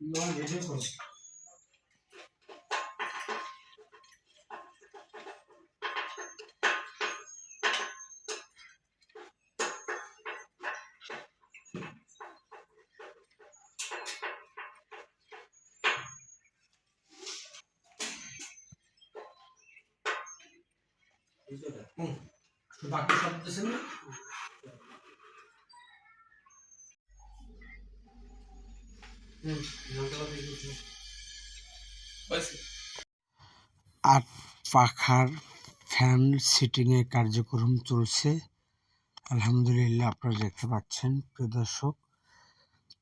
이거 한 4줄 응. 그 밖에 서 뜻은? আট পাখার ফ্যান সিটিংয়ের কার্যক্রম চলছে। আলহামদুলিল্লাহ আপনারা দেখতে পাচ্ছেন, প্রিয় দর্শক।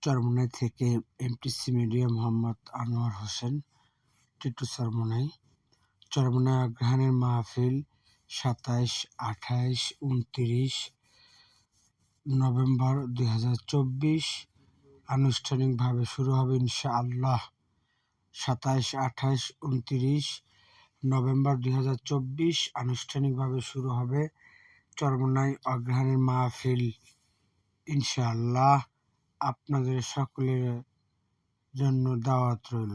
চরমনাই থেকে এমটিসি মিডিয়া মোহাম্মদ আনোয়ার হোসেন, টিটু চরমনাই। চরমনাই অগ্রহায়ণের মাহফিল সাতাইশ, আঠাইশ, উনত্রিশ নভেম্বর দুই হাজার চব্বিশ। আনুষ্ঠানিকভাবে শুরু হবে ইনশাআল্লাহ। সাতাইশ, আঠাইশ, উনত্রিশ, নভেম্বর দুই হাজার চব্বিশ আনুষ্ঠানিকভাবে শুরু হবে চরমনাই অগ্রহায়ণের মাহফিল। ইনশাআল্লাহ আপনাদের সকলের জন্য দাওয়াত রইল।